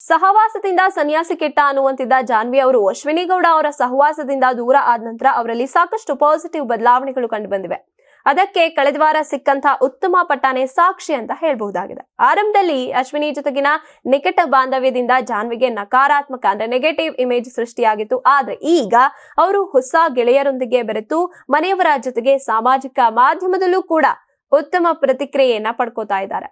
ಸಹವಾಸದಿಂದ ಸನ್ಯಾಸಿ ಕೆಟ್ಟ ಅನ್ನುವಂತಿದ್ದ ಜಾನ್ವಿ ಅವರು ಅಶ್ವಿನಿಗೌಡ ಅವರ ಸಹವಾಸದಿಂದ ದೂರ ಆದ ನಂತರ ಅವರಲ್ಲಿ ಸಾಕಷ್ಟು ಪಾಸಿಟಿವ್ ಬದಲಾವಣೆಗಳು ಕಂಡು ಬಂದಿವೆ. ಅದಕ್ಕೆ ಕಳೆದ ವಾರ ಸಿಕ್ಕಂತಹ ಉತ್ತಮ ಪಟ್ಟಾನೆ ಸಾಕ್ಷಿ ಅಂತ ಹೇಳಬಹುದಾಗಿದೆ. ಆರಂಭದಲ್ಲಿ ಅಶ್ವಿನಿ ಜೊತೆಗಿನ ನಿಕಟ ಬಾಂಧವ್ಯದಿಂದ ಜಾನ್ವಿಗೆ ನಕಾರಾತ್ಮಕ ಅಂದ್ರೆ ನೆಗೆಟಿವ್ ಇಮೇಜ್ ಸೃಷ್ಟಿಯಾಗಿತ್ತು. ಆದ್ರೆ ಈಗ ಅವರು ಹೊಸ ಗೆಳೆಯರೊಂದಿಗೆ ಬೆರೆತು ಮನೆಯವರ ಜೊತೆಗೆ ಸಾಮಾಜಿಕ ಮಾಧ್ಯಮದಲ್ಲೂ ಕೂಡ ಉತ್ತಮ ಪ್ರತಿಕ್ರಿಯೆಯನ್ನ ಪಡ್ಕೋತಾ ಇದ್ದಾರೆ.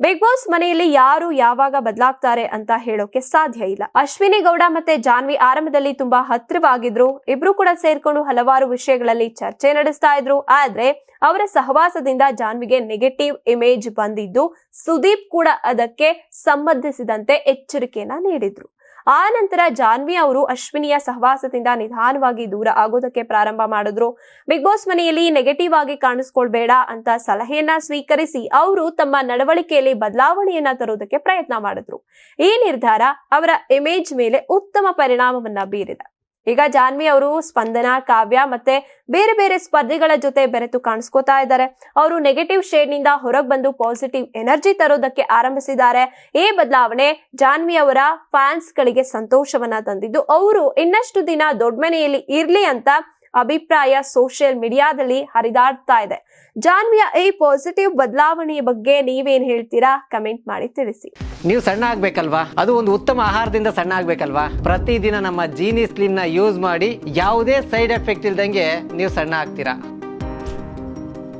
ಬಿಗ್ ಬಾಸ್ ಮನೆಯಲ್ಲಿ ಯಾರು ಯಾವಾಗ ಬದಲಾಗ್ತಾರೆ ಅಂತ ಹೇಳೋಕೆ ಸಾಧ್ಯ ಇಲ್ಲ. ಅಶ್ವಿನಿ ಗೌಡ ಮತ್ತೆ ಜಾನ್ವಿ ಆರಂಭದಲ್ಲಿ ತುಂಬಾ ಹತ್ತಿರವಾಗಿದ್ರು. ಇಬ್ರು ಕೂಡ ಸೇರ್ಕೊಂಡು ಹಲವಾರು ವಿಷಯಗಳಲ್ಲಿ ಚರ್ಚೆ ನಡೆಸ್ತಾ ಇದ್ರು. ಆದ್ರೆ ಅವರ ಸಹವಾಸದಿಂದ ಜಾನ್ವಿಗೆ ನೆಗೆಟಿವ್ ಇಮೇಜ್ ಬಂದಿದ್ದು. ಸುದೀಪ್ ಕೂಡ ಅದಕ್ಕೆ ಸಂಬಂಧಿಸಿದಂತೆ ಎಚ್ಚರಿಕೆಯನ್ನ ನೀಡಿದ್ರು. ಆ ನಂತರ ಜಾನ್ವಿ ಅವರು ಅಶ್ವಿನಿಯ ಸಹವಾಸದಿಂದ ನಿಧಾನವಾಗಿ ದೂರ ಆಗೋದಕ್ಕೆ ಪ್ರಾರಂಭ ಮಾಡಿದ್ರು. ಬಿಗ್ ಬಾಸ್ ಮನೆಯಲ್ಲಿ ನೆಗೆಟಿವ್ ಆಗಿ ಕಾಣಿಸ್ಕೊಳ್ಬೇಡ ಅಂತ ಸಲಹೆಯನ್ನ ಸ್ವೀಕರಿಸಿ ಅವರು ತಮ್ಮ ನಡವಳಿಕೆಯಲ್ಲಿ ಬದಲಾವಣೆಯನ್ನ ತರೋದಕ್ಕೆ ಪ್ರಯತ್ನ ಮಾಡಿದ್ರು. ಈ ನಿರ್ಧಾರ ಅವರ ಇಮೇಜ್ ಮೇಲೆ ಉತ್ತಮ ಪರಿಣಾಮವನ್ನ ಬೀರಿದೆ. ಈಗ ಜಾನ್ವಿ ಅವರು ಸ್ಪಂದನ, ಕಾವ್ಯ ಮತ್ತೆ ಬೇರೆ ಬೇರೆ ಸ್ಪರ್ಧಿಗಳ ಜೊತೆ ಬೆರೆತು ಕಾಣಿಸ್ಕೋತಾ ಇದ್ದಾರೆ. ಅವರು ನೆಗೆಟಿವ್ ಶೇಡ್ನಿಂದ ಹೊರಗೆ ಬಂದು ಪಾಸಿಟಿವ್ ಎನರ್ಜಿ ತರೋದಕ್ಕೆ ಆರಂಭಿಸಿದ್ದಾರೆ. ಈ ಬದಲಾವಣೆ ಜಾನ್ವಿ ಅವರ ಫ್ಯಾನ್ಸ್ ಗಳಿಗೆ ಸಂತೋಷವನ್ನ ತಂದಿದ್ದು. ಅವರು ಇನ್ನಷ್ಟು ದಿನ ದೊಡ್ಡ ಮನೆಯಲ್ಲಿ ಇರ್ಲಿ ಅಂತ ಅಭಿಪ್ರಾಯ ಸೋಷಿಯಲ್ ಮೀಡಿಯಾದಲ್ಲಿ ಹರಿದಾಡ್ತಾ ಇದೆ. ಜಾನ್ವಿಯ, ಈ ಪಾಸಿಟಿವ್ ಬದಲಾವಣೆಯ ಬಗ್ಗೆ ನೀವೇನ್ ಹೇಳ್ತೀರಾ? ಕಮೆಂಟ್ ಮಾಡಿ ತಿಳಿಸಿ. ನೀವು ಸಣ್ಣ ಆಗ್ಬೇಕಲ್ವಾ? ಅದು ಒಂದು ಉತ್ತಮ ಆಹಾರದಿಂದ ಸಣ್ಣ ಆಗ್ಬೇಕಲ್ವಾ? ಪ್ರತಿದಿನ ನಮ್ಮ ಜೀನಿ ಸ್ಲಿಮ್ನ ಯೂಸ್ ಮಾಡಿ ಯಾವುದೇ ಸೈಡ್ ಎಫೆಕ್ಟ್ ಇಲ್ದಂಗೆ ನೀವು ಸಣ್ಣ ಆಗ್ತೀರಾ?